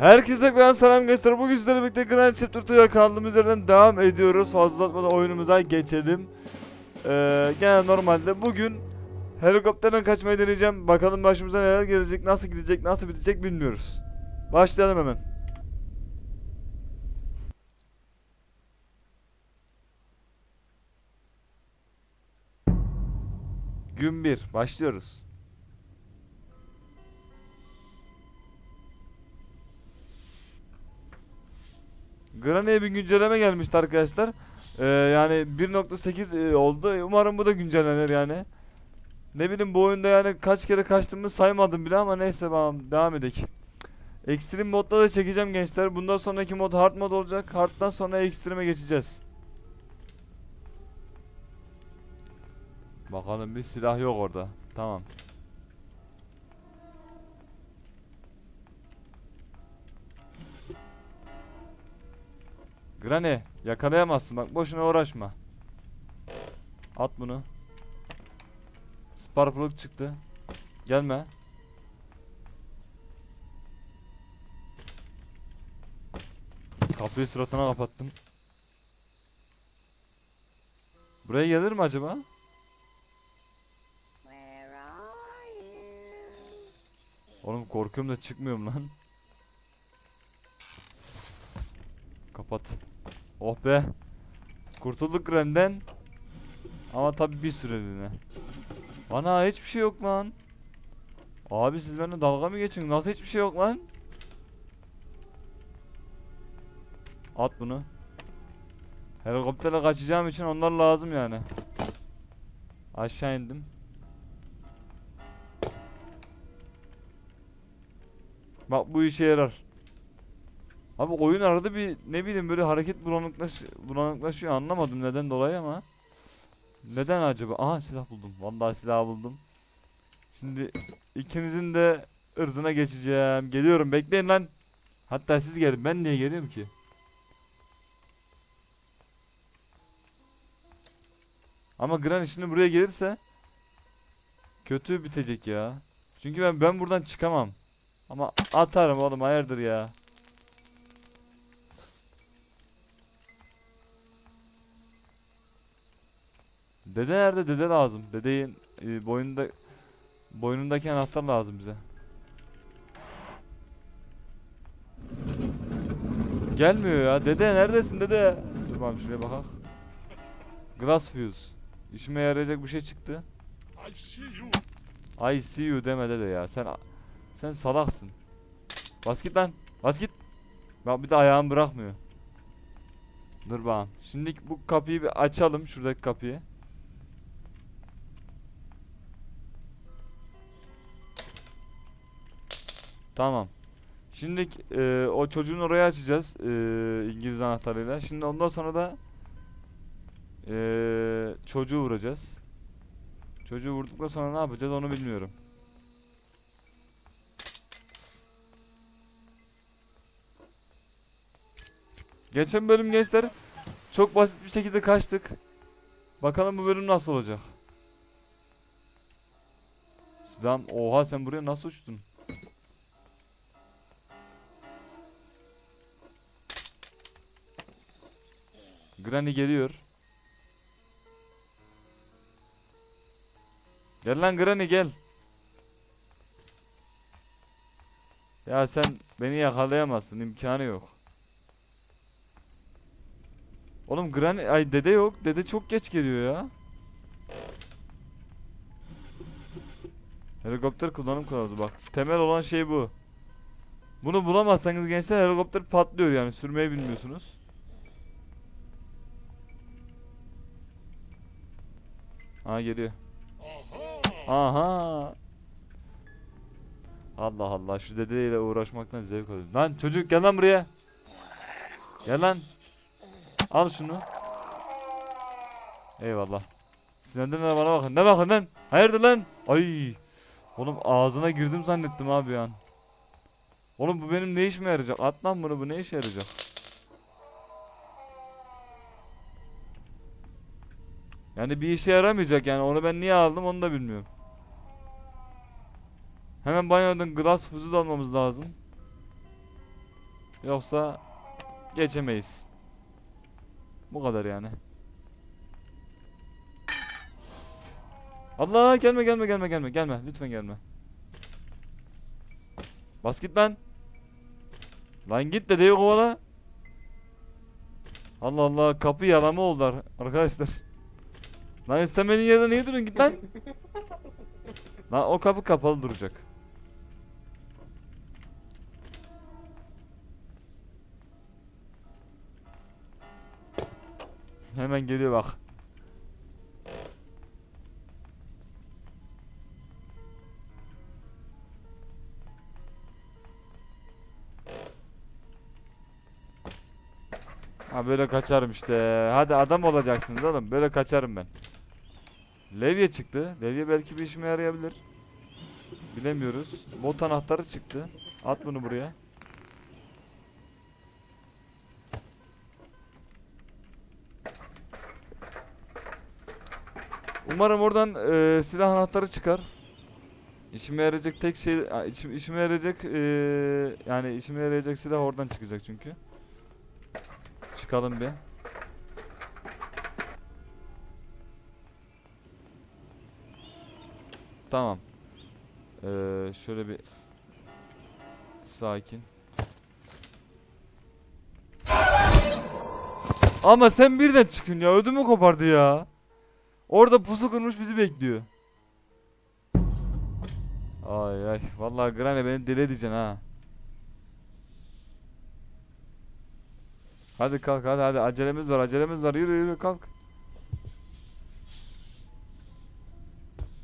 Herkese tekrar selam gençler. Bugün sizlerle birlikte Grand Theft Auto'ya kaldığımız yerden devam ediyoruz. Fazla uzatmadan oyunumuza geçelim. Ee, gene normalde bugün helikopterden kaçmayı deneyeceğim. Bakalım başımıza neler gelecek, nasıl gidecek, nasıl bitecek bilmiyoruz. Başlayalım hemen. Gün 1. Başlıyoruz. Granny'e bir güncelleme gelmişti arkadaşlar. Ee, yani 1.8 e, oldu. Umarım bu da güncellenir yani. Ne bileyim bu oyunda yani kaç kere kaçtığımı saymadım bile ama neyse bakalım devam edelim. Extreme modda da çekeceğim gençler. Bundan sonraki mod hard mod olacak. Hard'dan sonra extreme'e geçeceğiz. Bakalım bir silah yok orada. Tamam. Granny yakalayamazsın bak boşuna uğraşma. At bunu. Sparkluk çıktı. Gelme. Kapıyı suratına kapattım. Buraya gelir mi acaba? Oğlum korkuyorum da çıkmıyorum lan. Kapat. Oh be. Kurtulduk Gren'den. Ama tabi bir süreliğine. Ana hiçbir şey yok lan. Abi siz benimle dalga mı geçiyorsunuz? Nasıl hiçbir şey yok lan? At bunu. Helikopterle kaçacağım için onlar lazım yani. Aşağı indim. Bak bu işe yarar. Abi oyun arada bir ne bileyim böyle hareket bulanıklaş bulanıklaşıyor anlamadım neden dolayı ama. Neden acaba? Aha silah buldum. Vallahi silah buldum. Şimdi ikinizin de ırzına geçeceğim. Geliyorum bekleyin lan. Hatta siz gelin. Ben niye geliyorum ki? Ama Granny şimdi buraya gelirse kötü bitecek ya. Çünkü ben ben buradan çıkamam. Ama atarım oğlum hayırdır ya. Dede nerede? Dede lazım. Dedeyin e, boynunda boynundaki anahtar lazım bize. Gelmiyor ya. Dede neredesin dede? Dur bakalım şuraya bakalım. Glass fuse. İşime yarayacak bir şey çıktı. I see you. I see you deme dede ya. Sen sen salaksın. Bas git lan. Bas git. Bak bir de ayağım bırakmıyor. Dur bakalım. Şimdi bu kapıyı bir açalım. Şuradaki kapıyı. Tamam. Şimdi e, o çocuğun oraya açacağız e, İngiliz anahtarıyla. Şimdi ondan sonra da e, çocuğu vuracağız. Çocuğu vurduktan sonra ne yapacağız onu bilmiyorum. Geçen bölüm gençler çok basit bir şekilde kaçtık. Bakalım bu bölüm nasıl olacak. Lan oha sen buraya nasıl uçtun? Granny geliyor. Gel lan Granny gel. Ya sen beni yakalayamazsın imkanı yok. Oğlum Granny ay dede yok. Dede çok geç geliyor ya. Helikopter kullanım kılavuzu bak. Temel olan şey bu. Bunu bulamazsanız gençler helikopter patlıyor yani sürmeyi bilmiyorsunuz. Aa geliyor. Aha. Allah Allah şu dedeyle uğraşmaktan zevk alıyorum. Lan çocuk gel lan buraya. Gel lan. Al şunu. Eyvallah. Sinirden de bana bakın. Ne bakın lan? Hayırdır lan? Ay. Oğlum ağzına girdim zannettim abi ya. Oğlum bu benim ne işime yarayacak? At lan bunu bu ne işe yarayacak? Yani bir işe yaramayacak yani onu ben niye aldım onu da bilmiyorum. Hemen banyodan glass fuzu almamız lazım. Yoksa geçemeyiz. Bu kadar yani. Allah gelme gelme gelme gelme gelme lütfen gelme. Bas git lan. Lan git dedeyi kovala. Allah Allah kapı yalama oldu ar- arkadaşlar. Lan istemediğin yerde niye duruyorsun git lan. Lan o kapı kapalı duracak. Hemen geliyor bak. Ha böyle kaçarım işte. Hadi adam olacaksınız oğlum. Böyle kaçarım ben. Levye çıktı. Levye belki bir işime yarayabilir. Bilemiyoruz. Bot anahtarı çıktı. At bunu buraya. Umarım oradan eee, silah anahtarı çıkar. İşime yarayacak tek şey, işim- işime yarayacak eee, yani işime yarayacak silah oradan çıkacak çünkü. Çıkalım bir. Tamam. Ee, şöyle bir sakin. Ama sen birden çıkın ya ödümü kopardı ya. Orada pusu kurmuş bizi bekliyor. Ay ay vallahi Granny beni deli edeceksin ha. Hadi kalk hadi hadi acelemiz var acelemiz var yürü yürü kalk.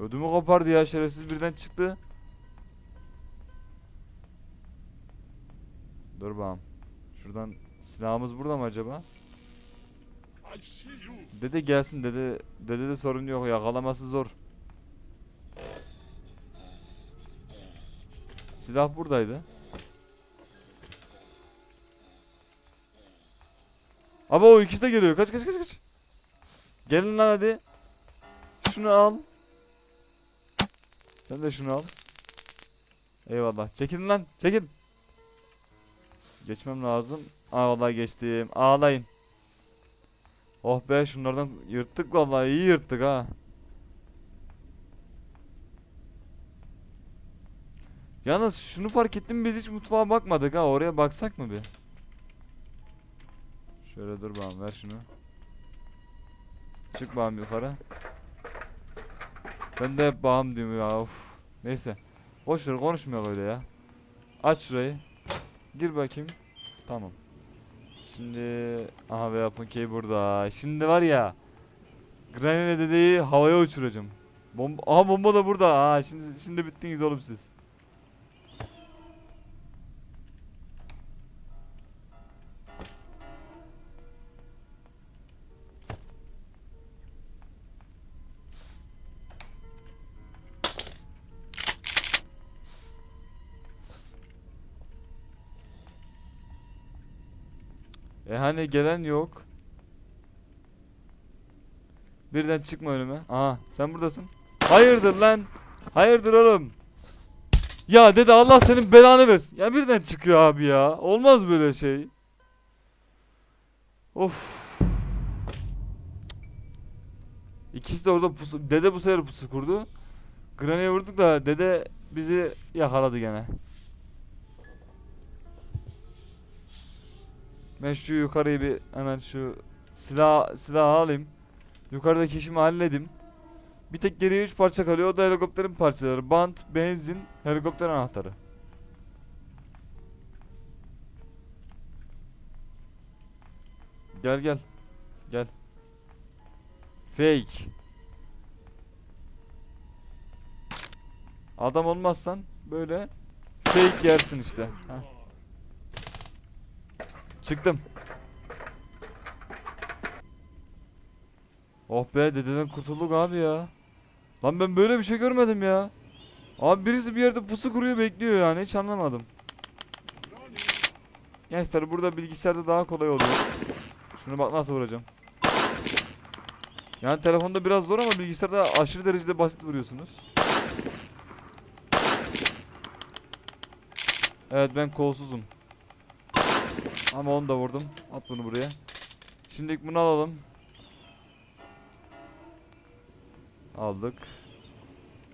Ödümü kopardı ya şerefsiz birden çıktı. Dur bakalım. Şuradan silahımız burada mı acaba? Dede gelsin dede dede de sorun yok yakalaması zor. Silah buradaydı. Ama o ikisi de geliyor. Kaç kaç kaç kaç. Gelin lan hadi. Şunu al. Sen de şunu al. Eyvallah. Çekilin lan. Çekil. Geçmem lazım. Aa vallahi geçtim. Ağlayın. Oh be şunlardan yırttık vallahi iyi yırttık ha. Yalnız şunu fark ettim biz hiç mutfağa bakmadık ha oraya baksak mı bir? Şöyle dur bakalım ver şunu. Çık bakalım yukarı. Ben de hep bağım diyorum ya of. Neyse. Boş ver konuşmayalım öyle ya. Aç şurayı. Gir bakayım. Tamam. Şimdi aha ve yapın key burada. Şimdi var ya. Granny dedeyi havaya uçuracağım. Bomba aha bomba da burada. Ha şimdi şimdi bittiniz oğlum siz. E hani gelen yok. Birden çıkma önüme. Aha sen buradasın. Hayırdır lan? Hayırdır oğlum? Ya dede Allah senin belanı versin. Ya birden çıkıyor abi ya. Olmaz böyle şey. Of. İkisi de orada pusu. Dede bu sefer pusu kurdu. Granny'e vurduk da dede bizi yakaladı gene. Ben şu yukarıyı bir hemen şu silah silah alayım. Yukarıdaki işimi halledim. Bir tek geriye 3 parça kalıyor. O da helikopterin parçaları. Bant, benzin, helikopter anahtarı. Gel gel. Gel. Fake. Adam olmazsan böyle fake yersin işte. Heh. Çıktım. Oh be dededen kurtulduk abi ya. Lan ben böyle bir şey görmedim ya. Abi birisi bir yerde pusu kuruyor bekliyor yani hiç anlamadım. Gençler burada bilgisayarda daha kolay oluyor. Şunu bak nasıl vuracağım. Yani telefonda biraz zor ama bilgisayarda aşırı derecede basit vuruyorsunuz. Evet ben kolsuzum. Ama onu da vurdum. At bunu buraya. Şimdi bunu alalım. Aldık.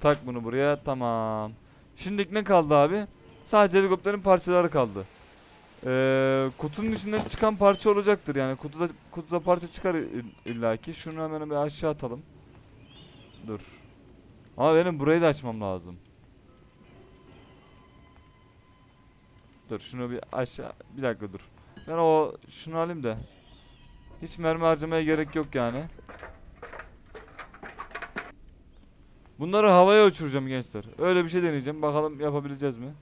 Tak bunu buraya. Tamam. Şimdi ne kaldı abi? Sadece helikopterin parçaları kaldı. Ee, kutunun içinden çıkan parça olacaktır yani. Kutuda kutuda parça çıkar ill- illaki. Şunu hemen bir aşağı atalım. Dur. Ama benim burayı da açmam lazım. Dur şunu bir aşağı bir dakika dur. Ben o şunu alayım da. Hiç mermi harcamaya gerek yok yani. Bunları havaya uçuracağım gençler. Öyle bir şey deneyeceğim. Bakalım yapabileceğiz mi?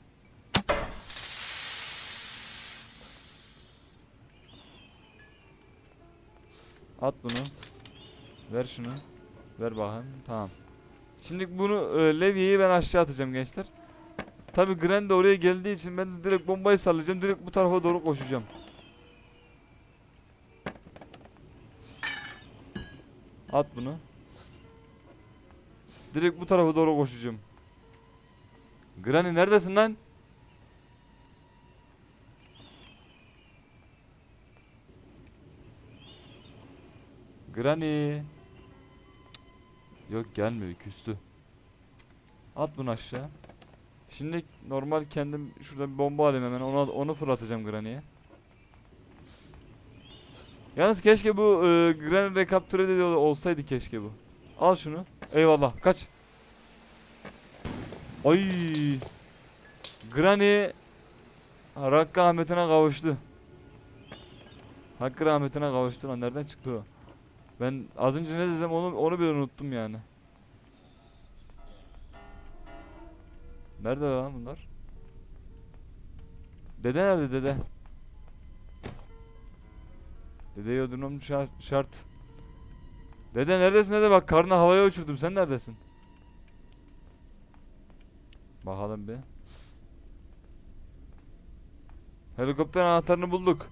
At bunu. Ver şunu. Ver bakayım. Tamam. Şimdi bunu e, levyeyi ben aşağı atacağım gençler. Tabi Gren de oraya geldiği için ben de direkt bombayı sallayacağım. Direkt bu tarafa doğru koşacağım. At bunu. Direkt bu tarafa doğru koşacağım. Granny neredesin lan? Granny. Yok gelmiyor küstü. At bunu aşağı. Şimdi normal kendim şurada bir bomba alayım hemen onu onu fırlatacağım Granny'e. Yalnız keşke bu e, Granny rekaptüre de olsaydı keşke bu. Al şunu. Eyvallah. Kaç. Ay. Granny Hakkı rahmetine kavuştu. Hakkı rahmetine kavuştu lan. Nereden çıktı o? Ben az önce ne dedim onu onu bile unuttum yani. Nerede lan bunlar? Dede nerede dede? Dedeyi öldürmem şart. Dede neredesin dede bak karnı havaya uçurdum sen neredesin? Bakalım bir. Helikopter anahtarını bulduk.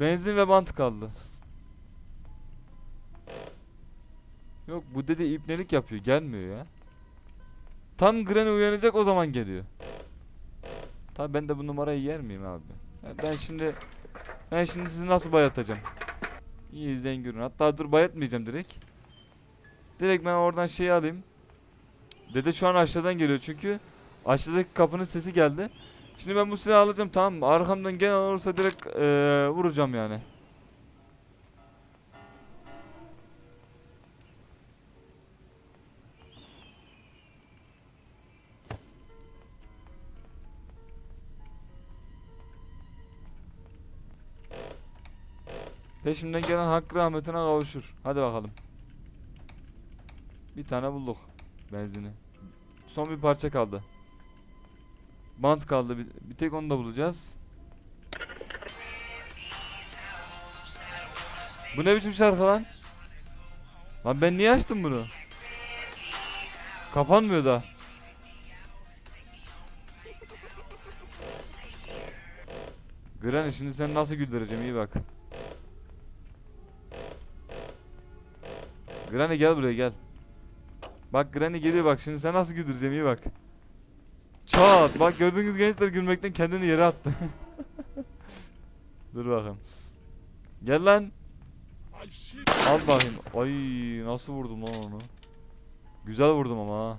Benzin ve bant kaldı. Yok bu dede ipnelik yapıyor gelmiyor ya. Tam Granny uyanacak o zaman geliyor. Tabi ben de bu numarayı yer miyim abi? Ben şimdi ben şimdi sizi nasıl bayatacağım? İyi izleyin görün. Hatta dur bayatmayacağım direkt. Direkt ben oradan şeyi alayım. Dede şu an aşağıdan geliyor çünkü aşağıdaki kapının sesi geldi. Şimdi ben bu silahı alacağım tamam mı? Arkamdan gelen olursa direkt eee, vuracağım yani. Peşimden gelen hakkı rahmetine kavuşur. Hadi bakalım. Bir tane bulduk benzini. Son bir parça kaldı. Bant kaldı. Bir, bir tek onu da bulacağız. Bu ne biçim şarkı lan? Lan ben niye açtım bunu? Kapanmıyor da. Granny şimdi seni nasıl güldüreceğim iyi bak. Granny gel buraya gel. Bak Granny geliyor bak şimdi sen nasıl güldüreceğim iyi bak. Çat bak gördüğünüz gençler gülmekten kendini yere attı. Dur bakalım. Gel lan. Al bakayım. Ay nasıl vurdum lan onu. Güzel vurdum ama ha.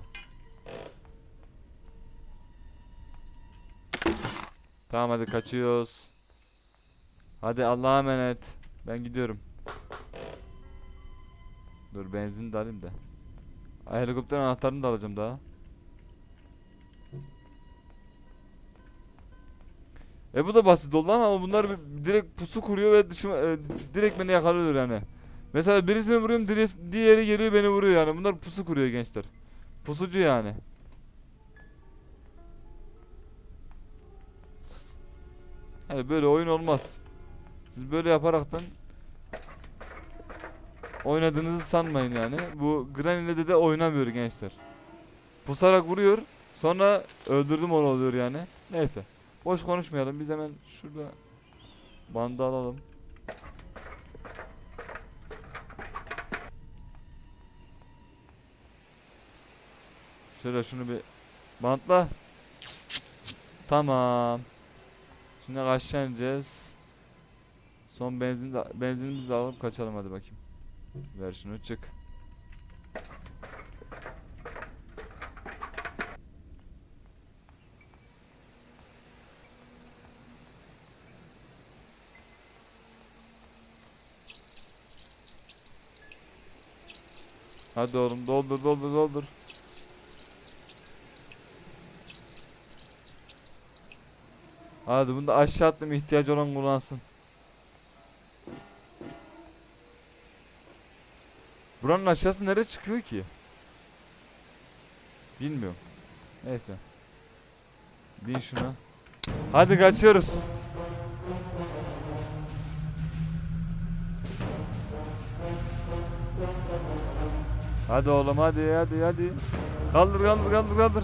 Tamam hadi kaçıyoruz. Hadi Allah'a emanet. Ben gidiyorum. Dur benzin de alayım da. Helikopter anahtarını da alacağım daha. E bu da basit oldu ama bunlar direkt pusu kuruyor ve dışıma e, direkt beni yakalıyor yani. Mesela birisini vuruyorum diğeri geliyor beni vuruyor yani. Bunlar pusu kuruyor gençler. Pusucu yani. Yani böyle oyun olmaz. Siz böyle yaparaktan oynadığınızı sanmayın yani. Bu Granny'le de oynamıyor gençler. Pusarak vuruyor. Sonra öldürdüm onu oluyor yani. Neyse. Boş konuşmayalım. Biz hemen şurada bandı alalım. Şöyle şunu bir bantla. Tamam. Şimdi ineceğiz. Son benzin benzinimizi de alıp kaçalım hadi bakayım. Ver şunu çık. Hadi oğlum doldur doldur doldur. Hadi bunu da aşağı attım ihtiyacı olan kullansın. Buranın aşağısı nereye çıkıyor ki? Bilmiyorum. Neyse. Bin şuna. Hadi kaçıyoruz. Hadi oğlum hadi hadi hadi. Kaldır kaldır kaldır kaldır.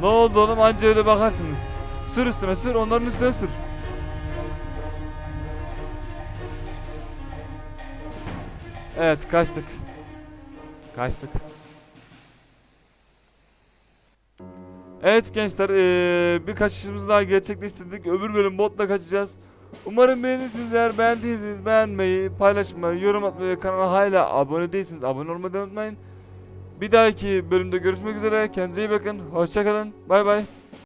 Ne oldu oğlum anca öyle bakarsınız. Sür üstüne sür onların üstüne sür. Evet kaçtık. Kaçtık. Evet gençler eee, bir kaçışımızı daha gerçekleştirdik. Öbür bölüm botla kaçacağız. Umarım beğenirsiniz. Eğer beğendiyseniz beğenmeyi, paylaşmayı, yorum atmayı ve kanala hala abone değilseniz abone olmayı unutmayın. Bir dahaki bölümde görüşmek üzere. Kendinize iyi bakın. Hoşçakalın. Bay bay.